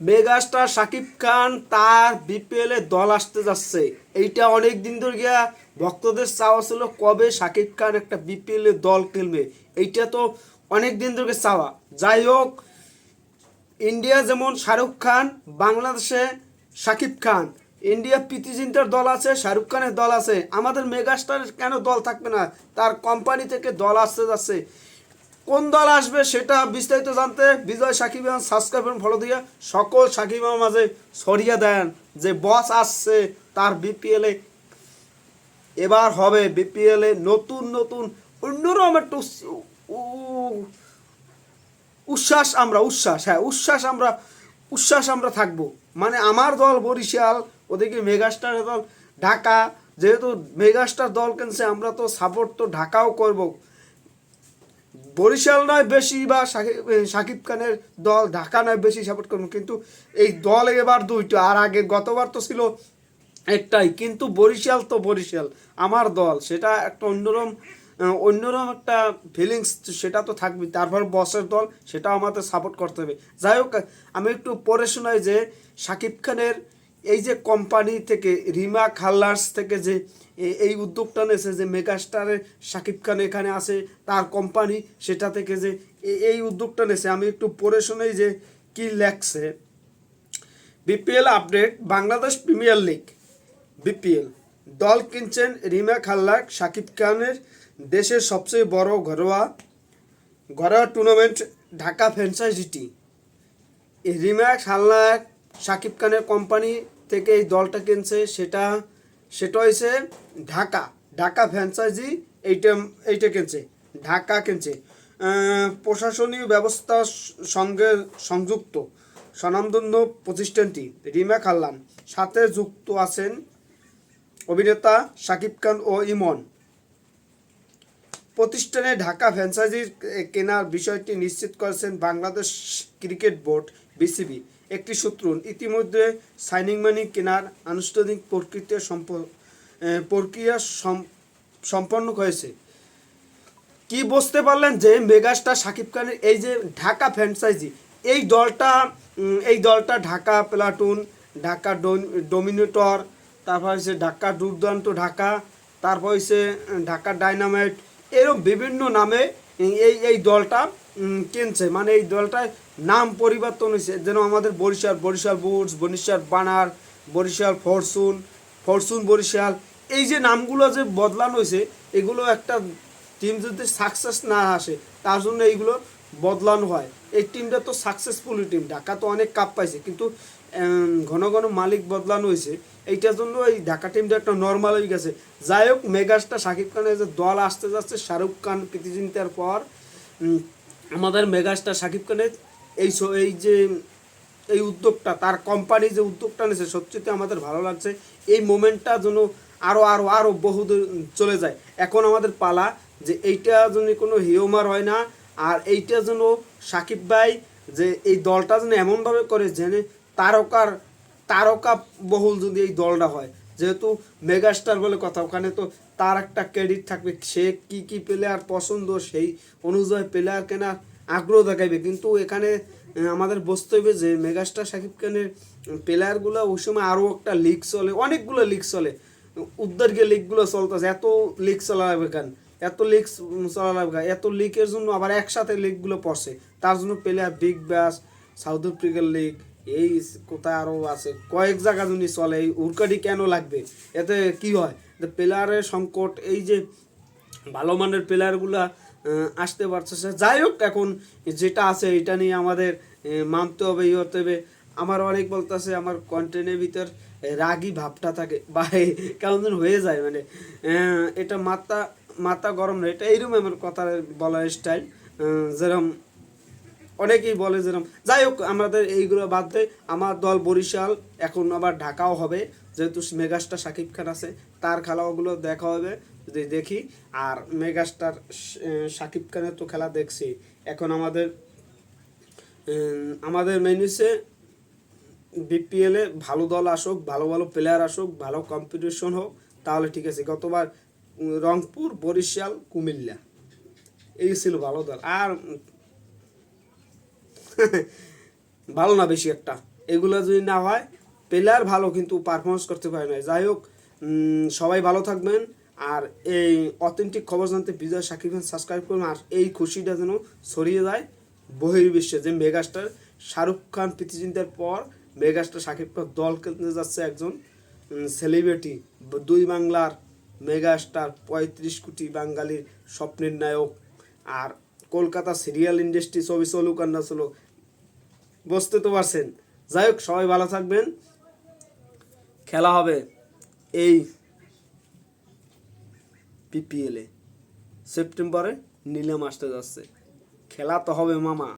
Megastar Shakib Khan তার BPL এ দল আসতে যাচ্ছে। এইটা অনেক দিন ধরে গিয়া ভক্তদের চাওয়া ছিল কবে শাকিব খান একটা বিপিএল এ দল খেলবে। এইটা তো অনেক দিন ধরে চাওয়া। যাই হোক, ইন্ডিয়া যেমন শাহরুখ খান, বাংলাদেশে শাকিব খান। ইন্ডিয়া প্রীতি দল আছে, শাহরুখ খানের দল আছে। আমাদের মেগাস্টারের কেন দল থাকবে না? তার কোম্পানি থেকে দল আসতে যাচ্ছে। কোন দল আসবে সেটা বিস্তারিত জানতে বিজয় সাকিব সাবস্ক্রাইব করুন ফলো দিয়ে। সকল সাকিবের মাঝে ছড়িয়ে দেন যে বস আসছে, তার বিপিএলে এবার হবে বিপিএলে নতুন নতুন অন্যরকম একটু উচ্ছ্বাস আমরা, উচ্ছ্বাস হ্যাঁ উচ্ছ্বাস আমরা উচ্ছ্বাস আমরা থাকব। মানে আমার দল বরিশাল, ওদিকে মেগাস্টার দল ঢাকা, যেহেতু মেগাস্টার দল কিনছে, আমরা তো সাপোর্ট তো ঢাকাও করব। বরিশাল নয় বেশি বা সাকিব খানের দল, ঢাকা নয় বেশি সাপোর্ট করব। কিন্তু এই দল এবার দুইটা, আর আগে গতবার তো ছিল একটাই, কিন্তু বরিশাল তো বরিশাল, আমার দল। সেটা একটা অন্যরকম অন্যরকম একটা ফিলিংস সেটা তো থাকবে তারপর বসের দল, সেটাও আমাদের সাপোর্ট করতে হবে। যাই হোক, আমি একটু পরে শোনাই যে সাকিব খানের এই যে কোম্পানি থেকে, রিমা খাল্লার্স থেকে যে এই উদ্যোগটা নিয়েছে যে মেগাস্টারের সাকিব খান এখানে আছে তার কোম্পানি সেটা থেকে যে এই উদ্যোগটা নিয়েছে আমি একটু পড়ে শুনেই যে কি লেখছে। BPL update, Bangladesh premier league, BPL. দল কিনছেন রিমা খাল্লাক শাকিব খানের দেশের সবচেয়ে বড় ঘরোয়া ঘরোয়া টুর্নামেন্ট ঢাকা ফ্র্যাঞ্চাইজিটি রিমা খাল্লাক শাকিব খানের কোম্পানি থেকে এই দলটা কিনছে, সেটা সেটা হয়েছে ঢাকা। ঢাকা ফ্র্যাঞ্চাইজি এইটা এইটা কিনছে, ঢাকা কিনছে। প্রশাসনীয় ব্যবস্থা সঙ্গে সংযুক্ত। স্বনামধন্য প্রতিষ্ঠানটি, রিমা খাল্লান সাথে যুক্ত আছেন অভিনেতা শাকিব খান ও ইমন। প্রতিষ্ঠানে ঢাকা ফ্র্যাঞ্চাইজির কেনার বিষয়টি নিশ্চিত করেছেন বাংলাদেশ ক্রিকেট বোর্ড, বিসিবি। একটি সূত্র ইতিমধ্যে সাইনিং মানি কেনার আনুষ্ঠানিক প্রক্রিয়া সম্প প্রক্রিয়া সম- সম্পন্ন হয়েছে। কি বুঝতে পারলেন যে মেগাস্টার শাকিব খানের এই যে ঢাকা ফ্র্যাঞ্চাইজি, এই দলটা এই দলটা ঢাকা প্লাটুন, ঢাকা ডোমিনেটর, তারপর হচ্ছে ঢাকা দুর্দান্ত ঢাকা, তারপর হচ্ছে ঢাকা ডাইনামাইট এরকম বিভিন্ন নামে এই এই দলটা কিনছে। মানে এই দলটায় নাম পরিবর্তন হয়েছে। যেন আমাদের Barishal Barishal boots, Barishal Burner, Barishal Fortune Fortune, Barishal, এই যে নামগুলো যে বদলানো হয়েছে, এগুলো একটা টিম যদি সাকসেস না আসে, তার জন্য এইগুলো বদলানো হয়। এই টিমটা তো সাকসেসফুল টিম ঢাকা তো অনেক কাপ পাইছে। কিন্তু ঘন ঘন মালিক বদলানো হয়েছে। এইটার জন্য এই ঢাকা টিমটা একটা নর্মাল হয়ে গেছে। যাই হোক, মেগাস্টার শাকিব খানের যে দল আসতে যাচ্ছে, শাহরুখ খান প্রীতিজিন্তার পর আমাদের মেগাস্টার শাকিব খানের এই এই যে, এই উদ্যোগটা, তার কোম্পানি যে উদ্যোগটা নিয়েছে সত্যিতে আমাদের ভালো লাগছে। এই মোমেন্টটা যেন আরও আরও আরও বহুদূর চলে যায়। এখন আমাদের পালা যে এইটা যেন কোনো হিওমার হয় না, আর এইটা যেন সাকিব ভাই যে এই দলটা যেন এমনভাবে করে যেন তারকার, তারকা বহুল যদি এই দলটা হয়, যেহেতু মেগাস্টার বলে কথা, ওখানে তো তার একটা ক্রেডিট থাকবে, সে কি কি প্লেয়ার পছন্দ, সেই অনুযায়ী প্লেয়ার কেনার আগ্রহ দেখাইবে। কিন্তু এখানে আমাদের বুঝতে হবে যে মেগাস্টার শাকিব খানের প্লেয়ারগুলো ওই সময় আরও একটা লিগ চলে, অনেকগুলো লিগ চলে। উদ্ধারকে লিগগুলো চলতেছে, এত লিগ চলা লাগবে কেন? এত লিগ লাগবে এত লিগের জন্য আবার একসাথে লিগগুলো পড়ছে। তার জন্য প্লেয়ার বিগ ব্যাস সাউথ আফ্রিকার লিগ এই কোথায় আরও আছে? কয়েক জায়গা যদি চলে, এই উরকাডি কেন লাগবে? এতে কি হয়? প্লেয়ারের সংকট, এই যে ভালো মানের প্লেয়ারগুলা আসতে পারতেছে। যাই হোক, এখন যেটা আছে, এটা নিয়ে আমাদের মানতে হবে ইয়ে হতে হবে। আমার অনেক বলতেছে, আমার কন্টেন্টের ভিতর রাগি ভাবটা থাকে। বা কেমন হয়ে যায় মানে এটা মাথা মাথা গরম না এটা এইরকম আমার কথা বলার স্টাইল যেরকম অনেকেই বলে যেরকম যাই হোক, আমাদের এইগুলো বাদ দেয় আমার দল বরিশাল, এখন আবার ঢাকাও হবে, যেহেতু মেগাস্টার শাকিব খান আছে, তার খেলাগুলো দেখা হবে যদি দেখি, আর মেগাস্টার শাকিব খানের তো খেলা দেখছি, এখন আমাদের আমাদের মেনুসে বিপিএলে ভালো দল আসুক, ভালো ভালো প্লেয়ার আসুক, ভালো কম্পিটিশন হোক, তাহলে ঠিক আছে, গতবার রংপুর, বরিশাল, কুমিল্লা, এই ছিল ভালো দল, আর ভালো না বেশি একটা। এগুলো যদি না হয় প্লেয়ার ভালো কিন্তু পারফরমেন্স করতে পারে না। যাই হোক সবাই ভালো থাকবেন। আর এই অথেন্টিক খবর জানতে বিজয় সাকিব সাবস্ক্রাইব করুন। আর এই খুশিটা যেন ছড়িয়ে যায় বহির্বিশ্বে। যে মেগাস্টার শাহরুখ খান প্রীতিচিন্তার পর মেগাস্টার সাকিব খান দল খেলতে যাচ্ছে একজন সেলিব্রিটি দুই বাংলার মেগাস্টার, পঁয়ত্রিশ কোটি বাঙালির স্বপ্নের নায়ক। আর কলকাতা সিরিয়াল ইন্ডাস্ট্রি ছবি চলুক আর চলুক বুঝতে তো পারছেন। যাই হোক, সবাই ভালো থাকবেন। খেলা হবে এই পিপিএলে সেপ্টেম্বরে নিলাম আসতে যাচ্ছে। খেলা তো হবে মামা।